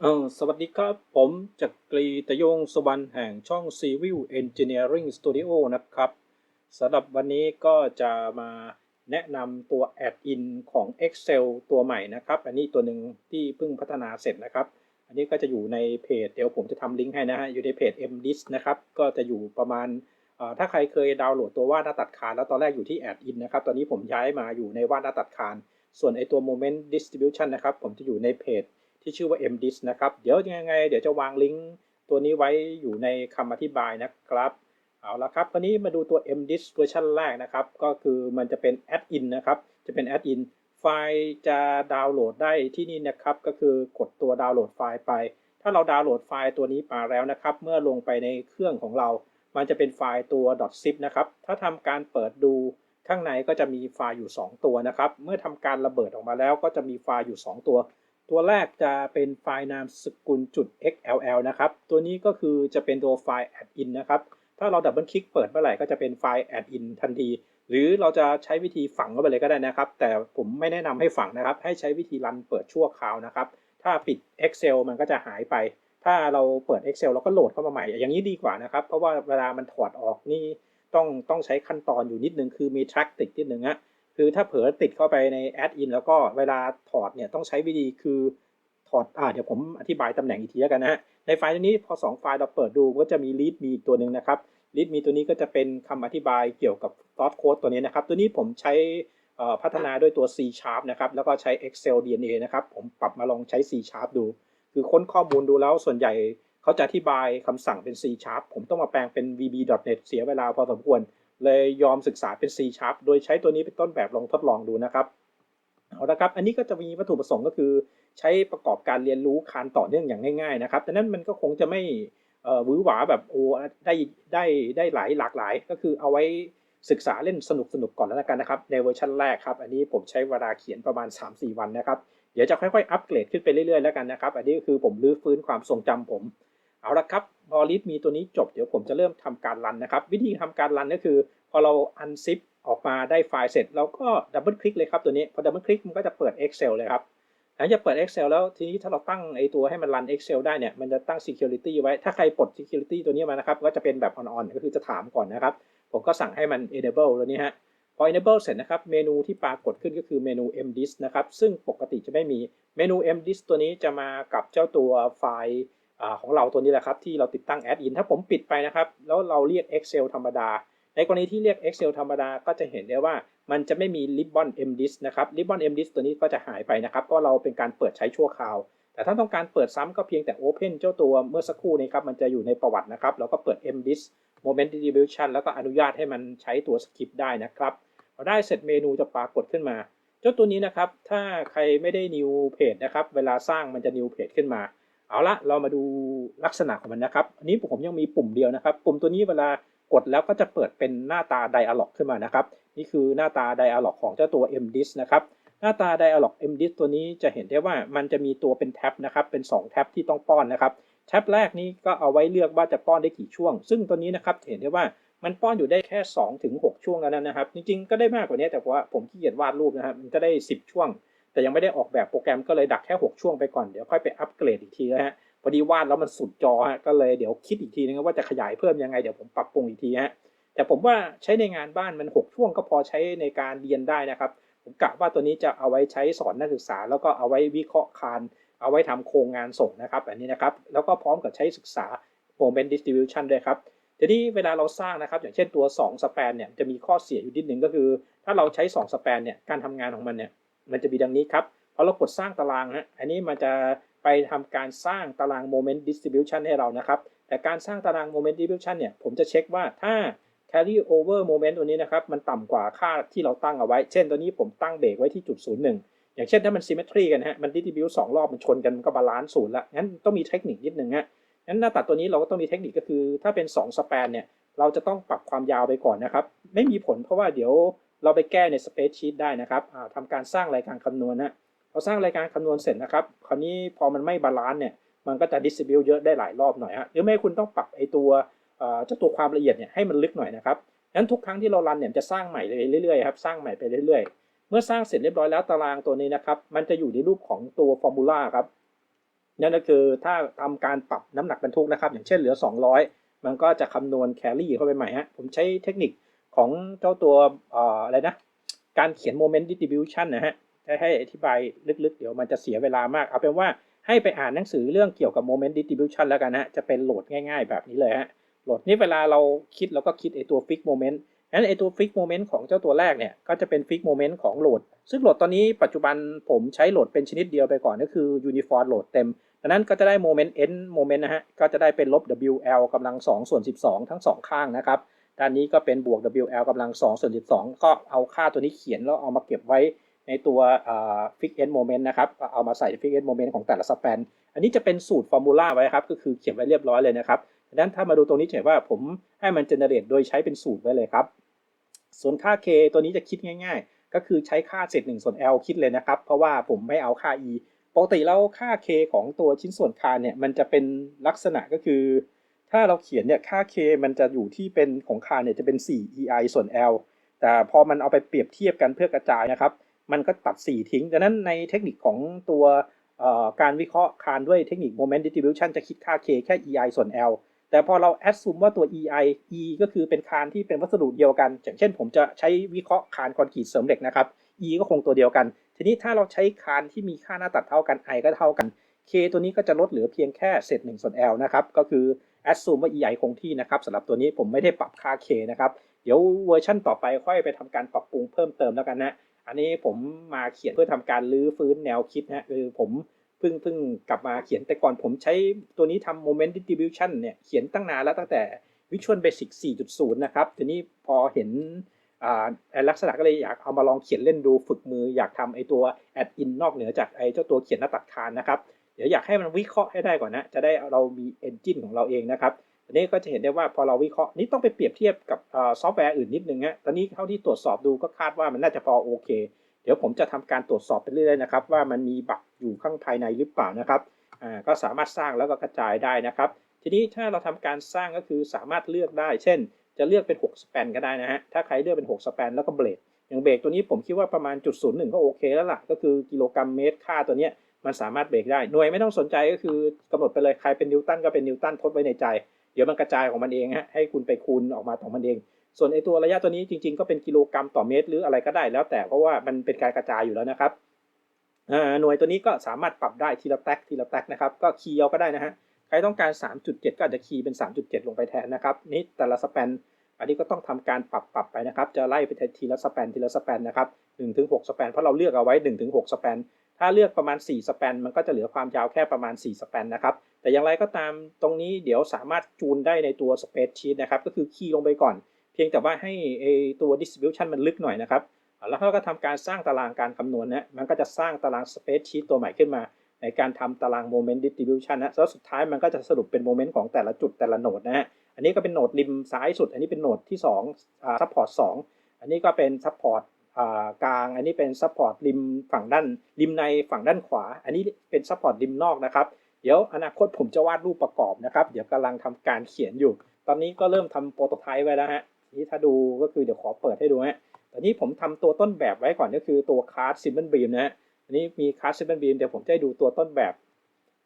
เออสวัสดีครับ ผมจักรีตะยงสวรรณแห่งช่อง Civil Engineering Studio นะครับสำหรับวันนี้ก็จะมาแนะนำตัว Add-in ของ Excel ตัวใหม่นะครับ อันนี้ตัวหนึ่งที่เพิ่งพัฒนาเสร็จนะครับ อันนี้ก็จะอยู่ในเพจ เดี๋ยวผมจะทำลิงก์ให้นะฮะ อยู่ในเพจ MDIS นะครับ ก็จะอยู่ประมาณ ถ้าใครเคยดาวน์โหลดตัววาดหน้าตัดคานแล้วตอนแรกอยู่ที่ Add-in นะครับ ตอนนี้ผมย้ายมาอยู่ในวาดหน้าตัดคาน ส่วนไอตัว Moment Distribution นะครับ ผมจะอยู่ในเพจ ที่ชื่อว่า MDIS นะครับ เดี๋ยวยังไง เดี๋ยวจะวางลิงก์ตัวนี้ไว้อยู่ในคำอธิบายนะครับ เอาละครับวันนี้มาดูตัว MDIS เวอร์ชันแรกนะครับ ก็คือมันจะเป็น Add-in นะครับ จะเป็น Add-in ไฟล์จะดาวน์โหลดได้ที่นี่นะครับ ก็คือกดตัวดาวน์โหลดไฟล์ไป ถ้าเราดาวน์โหลดไฟล์ตัวนี้มาแล้วนะครับ เมื่อลงไปในเครื่องของเรา มันจะเป็นไฟล์ตัว .zip นะครับ ถ้าทำการเปิดดูข้างในก็จะมีไฟล์อยู่ 2 ตัวนะครับ เมื่อทำการระเบิดออกมาแล้วก็จะมีไฟล์อยู่ 2 ตัว ตัวแรกจะเป็นไฟล์นามสกุลจุด .xll นะครับ ตัวนี้ก็คือจะเป็นตัวไฟล์ add-in นะครับ ถ้าเราดับเบิลคลิกเปิดเมื่อไหร่ก็จะเป็นไฟล์ add-in ทันที หรือเราจะใช้วิธีฝังเข้าไปเลยก็ได้นะครับ แต่ผมไม่แนะนำให้ฝังนะครับ ให้ใช้วิธีรันเปิดชั่วคราวนะครับ ถ้าปิด Excel มันก็จะหายไป ถ้าเราเปิด Excel เราก็โหลดเข้ามาใหม่ อย่างนี้ดีกว่านะครับ เพราะว่าเวลามันถอดออกนี่ต้องต้องใช้ขั้นตอนอยู่นิดนึง คือมี track ติดนิดนึงฮะ คือถ้าเผลอติดเข้าไปใน add-in แล้วก็เวลาถอดเนี่ยต้องใช้วิธีคือถอดอ่าเดี๋ยวผมอธิบายตำแหน่งอีกทีแล้วกันนะฮะในไฟล์ตัวนี้พอ 2 ไฟล์เราเปิดดูก็จะมี read me ตัวหนึ่งนะครับ read me ตัวนี้ก็จะเป็นคำอธิบายเกี่ยวกับ source code ตัวนี้นะครับ ตัวนี้ผมใช้พัฒนาด้วยตัว C sharp นะครับ แล้วก็ใช้ Excel DNA นะครับ ผมปรับมาลองใช้ C sharp ดู คือค้นข้อมูลดูแล้วส่วนใหญ่เขาจะอธิบายคำสั่งเป็น C sharp ผมต้องมาแปลงเป็น VB.NET เสียเวลาพอสมควร เลยยอมศึกษาเป็น C sharp โดยใช้ตัวนี้เป็นต้นแบบลองทดลองดูนะครับเอาละครับ อันนี้ก็จะมีวัตถุประสงค์ก็คือ ใช้ประกอบการเรียนรู้คานต่อเนื่องอย่างง่าย ๆ นะครับดังนั้นมันก็คงจะไม่วือหวาแบบโอ้ได้ได้ได้หลายหลากหลาย ก็คือเอาไว้ศึกษาเล่นสนุกสนุกก่อนแล้วกันนะครับ ในเวอร์ชันแรกครับ อันนี้ผมใช้เวลาเขียนประมาณ 3-4 วันนะครับ เดี๋ยวจะค่อยๆ อัปเกรดขึ้นไปเรื่อยๆแล้วกันนะครับ อันนี้ก็คือผมรื้อฟื้นความทรงจำผม เอาละครับพอลิสมีตัวนี้จบเดี๋ยวผมจะเริ่มทำการรันนะครับ วิธีทำการรันก็คือ พอเราอันซิปออกมาได้ไฟล์เสร็จเราก็ดับเบิลคลิกเลยครับตัวนี้พอดับเบิลคลิกมันก็จะเปิด Excel เลยครับหลังจากเปิด Excel แล้วทีนี้ถ้าเราตั้งไอตัวให้มันรัน Excel ได้เนี่ยมันจะตั้ง security ไว้ถ้าใครปลด security ตัวนี้มานะครับก็จะเป็นแบบ on-on ก็คือจะถามก่อนนะครับ ผมก็สั่งให้มัน enable ตัวนี้ฮะพอ enable เสร็จนะครับเมนูที่ปรากฏขึ้นก็คือเมนู mdis นะครับซึ่งปกติจะไม่มีเมนู mdis ตัวนี้จะมากับเจ้าตัวไฟล์ ของเราตัวนี้แหละครับที่เราติดตั้ง add in ถ้าผมปิดไปนะครับ แล้วเราเรียก Excel ธรรมดา ในกรณีที่เรียก Excel ธรรมดาก็จะเห็นได้ว่ามันจะไม่มี ribbon mdis นะครับ ribbon mdis ตัวนี้ก็จะหายไปนะครับเพราะเราเป็นการเปิดใช้ชั่วคราว แต่ถ้าต้องการเปิดซ้ำก็เพียงแต่ open เจ้าตัวเมื่อสักครู่นี้ครับมันจะอยู่ในประวัตินะครับแล้วก็เปิด mdis moment distribution แล้วก็อนุญาตให้มันใช้ตัวสคริปต์ได้นะครับพอได้เสร็จเมนูจะปรากฏขึ้นมา เจ้าตัวนี้นะครับถ้าใครไม่ได้ new page นะครับเวลาสร้างมันจะ new page ขึ้นมา เอาละเรามาดูลักษณะของมันนะครับ อันนี้ผมยังมีปุ่มเดียวนะครับ ปุ่มตัวนี้เวลากดแล้วก็จะเปิดเป็นหน้าตา dialog ขึ้นมานะครับ นี่คือหน้าตา dialog ของเจ้าตัว mdis นะครับ หน้าตา dialog mdis ตัวนี้จะเห็นได้ว่ามันจะมีตัวเป็นแท็บนะครับ เป็น 2 แท็บที่ต้องป้อนนะครับ แท็บแรกนี้ก็เอาไว้เลือกว่าจะป้อนได้กี่ช่วง ซึ่งตัวนี้นะครับเห็นได้ว่ามันป้อนอยู่ได้แค่2ถึง6ช่วงแล้วนะครับ จริงๆก็ได้มากกว่านี้แต่ว่าผมขี้เกียจวาดรูปนะครับ มันจะได้ 10 ช่วง แต่ยังไม่ได้ออกแบบโปรแกรมก็เลยดักแค่ 6 ช่วงไปก่อน เดี๋ยวค่อยไปอัปเกรดอีกทีนะฮะ พอดีวาดแล้วมันสุดจอฮะ ก็เลยเดี๋ยวคิดอีกทีนึงว่าจะขยายเพิ่มยังไง เดี๋ยวผมปรับปรุงอีกทีฮะ แต่ผมว่าใช้ในงานบ้านมัน 6 ช่วงก็พอใช้ในการเรียนได้นะครับ ผมกะว่าตัวนี้จะเอาไว้ใช้สอนนักศึกษา แล้วก็เอาไว้วิเคราะห์คาน เอาไว้ทำโครงงานส่งนะครับอันนี้นะครับ แล้วก็พร้อมกับใช้ศึกษา moment distribution ด้วยครับทีนี้เวลาเราสร้างนะครับ อย่างเช่นตัว 2 สแปนเนี่ยจะมีข้อเสียอยู่นิดนึงก็คือ ถ้าเราใช้ 2 สแปนเนี่ยการทำงานของมันเนี่ย มันจะมีดังนี้ครับพอเรากดสร้างตารางฮะอันนี้มันจะไปทำการสร้างตาราง moment distribution ให้เรานะครับ แต่การสร้างตาราง moment distribution เนี่ยผมจะเช็คว่าถ้า carry over moment ตัวนี้นะครับ มันต่ำกว่าค่าที่เราตั้งเอาไว้ เช่นตัวนี้ผมตั้งเบรกไว้ที่จุดศูนย์หนึ่งอย่างเช่นถ้ามัน symmetry กันฮะมัน distribute สองรอบมันชนกันมันก็บาลานซ์ศูนย์ละงั้นต้องมีเทคนิคนิดนึงฮะงั้นหน้าตัดตัวนี้เราก็ต้องมีเทคนิคก็คือ ถ้าเป็น2สแปนเนี่ยเราจะต้องปรับความยาวไปก่อนนะครับ ไม่มีผลเพราะว่าเดี๋ยว เราไปแก้ใน spreadsheet ได้นะครับทำการสร้างรายการคำนวณนะพอสร้างรายการคำนวณเสร็จนะครับ คราวนี้พอมันไม่บาลานซ์เนี่ย มันก็จะ distribute เยอะได้หลายรอบหน่อยฮะ หรือไม่คุณต้องปรับไอตัวเจ้าตัวความละเอียดเนี่ยให้มันลึกหน่อยนะครับงั้นทุกครั้งที่เรารันเนี่ยจะสร้างใหม่เรื่อยๆครับ สร้างใหม่ไปเรื่อยๆ เมื่อสร้างเสร็จเรียบร้อยแล้วตารางตัวนี้นะครับ มันจะอยู่ในรูปของตัวฟอร์มูลาครับ นั่นก็คือถ้าทำการปรับน้ำหนักบรรทุกนะครับ อย่างเช่นเหลือ 200 มันก็จะคำนวณแคลรี่เข้าไปใหม่ฮะ ผมใช้เทคนิค ของเจ้าตัวอะไรนะ การเขียน moment distribution นะฮะให้ให้อธิบายลึกๆ เดี๋ยวมันจะเสียเวลามาก เอาเป็นว่าให้ไปอ่านหนังสือเรื่องเกี่ยวกับ moment distribution แล้วกันนะจะเป็นโหลดง่ายๆ แบบนี้เลยฮะโหลดนี่เวลาเราคิดเราก็คิดไอตัว fix moment นั้นไอตัว fix moment ของเจ้าตัวแรกเนี่ยก็จะเป็น fix moment ของโหลด ซึ่งโหลดตอนนี้ปัจจุบันผมใช้โหลดเป็นชนิดเดียวไปก่อนก็คือ uniform โหลดเต็มดังนั้นก็จะได้ moment end moment นะฮะก็จะได้เป็นลบ WL กำลัง2ส่วน12 ทั้ง 2 ข้างนะครับ ด้านนี้ก็เป็นบวก WL กำลัง2ส่วน12 ก็เอาค่าตัวนี้เขียนแล้วเอามาเก็บไว้ในตัว fix end moment นะครับ เอามาใส่ fix end moment ของแต่ละสแปน อันนี้จะเป็นสูตรฟอร์มูลาไว้ครับ ก็คือเขียนไว้เรียบร้อยเลยนะครับดังนั้นถ้ามาดูตรงนี้จะเห็นว่าผมให้มันเจเนเรตโดยใช้เป็นสูตรไว้เลยครับ ส่วนค่า k ตัวนี้จะคิดง่าย ๆ ก็คือใช้ค่าเศษ1ส่วน l คิดเลยนะครับ เพราะว่าผมไม่เอาค่า e ปกติแล้วค่า k ของตัวชิ้นส่วนคานเนี่ย มันจะเป็นลักษณะก็คือ ถ้าเราเขียนเนี่ยค่า k มันจะอยู่ที่เป็นของคานเนี่ยจะเป็น 4 ei ส่วน l แต่พอมันเอาไปเปรียบเทียบกันเพื่อกระจายนะครับ มันก็ตัด 4 ทิ้ง ดังนั้นในเทคนิคของตัวการวิเคราะห์คานด้วยเทคนิค moment distribution จะคิดค่า k แค่ ei ส่วน l แต่พอเรา assume ว่าตัว ei e ก็คือเป็นคานที่เป็นวัสดุเดียวกัน อย่างเช่น ผมจะใช้วิเคราะห์คานคอนกรีตเสริมเหล็กนะครับ e ก็คงตัวเดียวกัน ทีนี้ถ้าเราใช้คานที่มีค่าหน้าตัดเท่ากัน i ก็เท่ากัน k ตัวนี้ก็จะลดเหลือเพียงแค่เศษ1ส่วน l นะครับ ก็คือ assume ว่า ei คงที่นะครับสำหรับตัวนี้ผมไม่ได้ปรับค่า k นะครับ เดี๋ยวเวอร์ชั่นต่อไปค่อยไปทำการปรับปรุงเพิ่มเติมแล้วกันนะ อันนี้ผมมาเขียนเพื่อทำการลื้อฟื้นแนวคิดนะคือผมเพิ่งเพิ่งกลับมาเขียนแต่ก่อนผมใช้ตัวนี้ทำ moment distribution เนี่ยเขียนตั้งนานแล้วตั้งแต่ Visual Basic 4.0 นะครับทีนี้พอเห็นลักษณะก็เลยอยากเอามาลองเขียนเล่นดูฝึกมืออยากทำไอตัว add in นอกเหนือจากไอเจ้าตัวเขียนหน้าตัดคานนะครับ เดี๋ยวอยากให้มันวิเคราะห์ให้ได้ก่อนนะ จะได้เรามี engine ของเราเองนะครับอันนี้ก็จะเห็นได้ว่าพอเราวิเคราะห์นี่ต้องไปเปรียบเทียบกับซอฟต์แวร์อื่นนิดนึงฮะตอนนี้เท่าที่ตรวจสอบดูก็คาดว่ามันน่าจะพอโอเค เดี๋ยวผมจะทำการตรวจสอบไปเรื่อยๆนะครับ ว่ามันมีบั๊กอยู่ข้างภายในหรือเปล่านะครับอ่าก็สามารถสร้างแล้วก็กระจายได้นะครับ ทีนี้ถ้าเราทำการสร้างก็คือสามารถเลือกได้ เช่น จะเลือกเป็น 6 สแปนก็ได้นะฮะถ้าใครเลือกเป็น 6 สแปนแล้วก็เบรกอย่างเบรกตัวนี้ผมคิดว่าประมาณจุดศูนย์หนึ่งก็โอเคแล้วล่ะก็คือกิโลกรัมเมตรค่าตัวเนี้ย มันสามารถเบรกได้หน่วยไม่ต้องสนใจก็คือกำหนดไปเลยใครเป็นนิวตันก็เป็นนิวตันทดไว้ในใจ เดี๋ยวมันกระจายของมันเองฮะให้คุณไปคูณออกมาของมันเอง ส่วนไอตัวระยะตัวนี้จริง ๆ ก็เป็นกิโลกรัมต่อเมตร หรืออะไรก็ได้แล้วแต่เพราะว่ามันเป็นการกระจายอยู่แล้วนะครับหน่วยตัวนี้ก็สามารถปรับได้ทีละแท็กทีละแท็กนะครับก็คีย์เอาก็ได้นะฮะใครต้องการ 3.7 ก็อาจจะคีย์เป็น 3.7 ลงไปแทนนะครับนี่แต่ละสแปนอันนี้ก็ต้องทำการปรับปรับไปนะครับ จะไล่ไปทีละสแปนทีละสแปนนะครับ1-6สแปนเพราะเราเลือกเอาไว้1-6สแปน ถ้าเลือกประมาณ 4 สแปน มันก็จะเหลือความยาวแค่ประมาณ 4 สแปนนะครับ แต่อย่างไรก็ตามตรงนี้เดี๋ยวสามารถจูนได้ในตัว Spreadsheet นะครับ ก็คือคีย์ลงไปก่อน เพียงแต่ว่าให้ตัว distribution มันลึกหน่อยนะครับ แล้วเขาก็ทำการสร้างตารางการคำนวณนะมันก็จะสร้างตาราง Spreadsheet ตัวใหม่ขึ้นมา ในการทำตาราง moment distribution นะแล้วสุดท้ายมันก็จะสรุปเป็นโมเมนต์ของแต่ละจุดแต่ละโหนดนะฮะ อันนี้ก็เป็นโหนดริมซ้ายสุด อันนี้เป็นโหนดที่2อ่า support 2อันนี้ก็เป็น support อ่า กลาง อันนี้เป็น support ริมฝั่งด้านริมในฝั่งด้านขวา อันนี้เป็น support ริมนอกนะครับเดี๋ยวอนาคตผมจะวาดรูปประกอบนะครับ เดี๋ยวกำลังทำการเขียนอยู่ ตอนนี้ก็เริ่มทำโปรโตไทป์ไว้แล้วฮะนี่ถ้าดูก็คือเดี๋ยวขอเปิดให้ดูฮะตอนนี้ผมทำตัวต้นแบบไว้ก่อนก็คือตัวคาร์ดซิมเบิลบีมนะฮะอันนี้มีคาร์ดซิมเบิลบีมเดี๋ยวผมจะให้ดูตัวต้นแบบ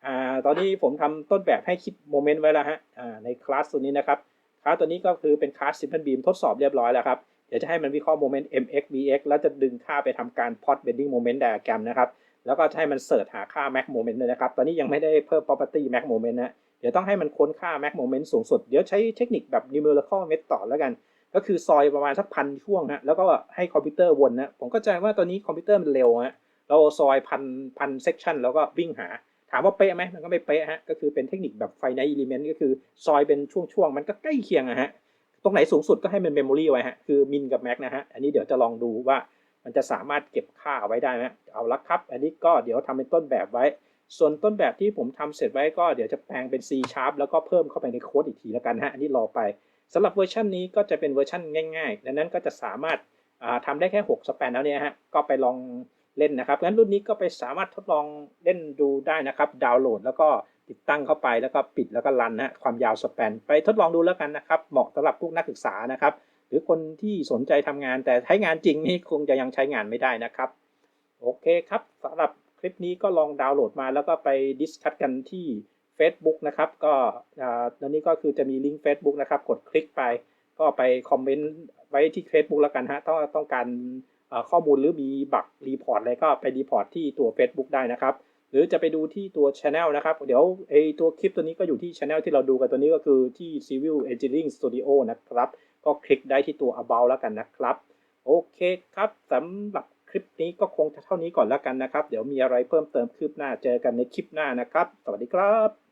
อ่าตอนนี้ผมทำต้นแบบให้คิดโมเมนต์ไว้แล้วฮะอ่าในคลาสตัวนี้นะครับคลาสตัวนี้ก็คือเป็นคลาสซิมเบิลบีมทดสอบเรียบร้อยแล้วครับ เดี๋ยวจะให้มันวิเคราะห์โมเมนต์ mx vx แล้วจะดึงค่าไปทำการ plot bending moment diagram นะครับแล้วก็จะให้มันเสิร์ชหาค่า max moment ด้วยนะครับ ตอนนี้ยังไม่ได้เพิ่ม property max moment นะเดี๋ยวต้องให้มันค้นค่า max moment สูงสุด เดี๋ยวใช้เทคนิคแบบ numerical method แล้วกัน ก็คือซอยประมาณสักพันช่วงฮะแล้วก็ให้คอมพิวเตอร์วนนะผมก็ใจว่าตอนนี้คอมพิวเตอร์มันเร็วฮะเราซอยพันพันเซกชันแล้วก็วิ่งหา ถามว่าเป๊ะไหมมันก็ไม่เป๊ะฮะก็คือเป็นเทคนิคแบบไฟในอิเลเมนต์ก็คือซอยเป็นช่วงๆมันก็ใกล้เคียงอะฮะ ตรงไหนสูงสุดก็ให้มันเมมโมรีไว้ฮะคือมินกับแม็กนะฮะอันนี้เดี๋ยวจะลองดูว่ามันจะสามารถเก็บค่าเอาไว้ได้ไหมเอาละครับ อันนี้ก็เดี๋ยวทำเป็นต้นแบบไว้ ส่วนต้นแบบที่ผมทำเสร็จไว้ก็เดี๋ยวจะแปลงเป็น C sharp แล้วก็เพิ่มเข้าไปในโค้ดอีกทีแล้วกันฮะอันนี้รอไปสำหรับเวอร์ชันนี้ก็จะเป็นเวอร์ชันง่ายๆดังนั้นก็จะสามารถอ่าทำได้แค่ 6 สแปนแล้วเนี่ยฮะก็ไปลองเล่นนะครับงั้นรุ่นนี้ก็ไปสามารถทดลองเล่นดูได้นะครับ ดาวน์โหลดแล้วก็ ติดตั้งเข้าไปแล้วก็ปิดแล้วก็รันนะความยาวสแปนไปทดลองดูแล้วกันนะครับ เหมาะสำหรับพวกนักศึกษานะครับ หรือคนที่สนใจทำงาน แต่ใช้งานจริงนี่คงจะยังใช้งานไม่ได้นะครับ โอเคครับสำหรับคลิปนี้ก็ลองดาวน์โหลดมาแล้วก็ไปดิสคัทกันที่ Facebook นะครับ ก็อ่าตอนนี้ก็คือจะมีลิงก์ Facebook นะครับ กดคลิกไป ก็ไปคอมเมนต์ไว้ที่ Facebook แล้วกันฮะถ้าต้องการข้อมูลหรือมีบักรีพอร์ตอะไรก็ไปรีพอร์ตที่ตัว Facebook ได้นะครับ หรือจะไปดูที่ตัว Channel นะครับ เดี๋ยวไอตัวคลิปตัวนี้ก็อยู่ที่ Channel ที่เราดูกันตัวนี้ก็คือที่ Civil Engineering Studio นะครับ ก็คลิกได้ที่ตัว About แล้วกันนะครับ โอเคครับสำหรับคลิปนี้ก็คงเท่านี้ก่อนแล้วกันนะครับ เดี๋ยวมีอะไรเพิ่มเติมคืบหน้าเจอกันในคลิปหน้านะครับ สวัสดีครับ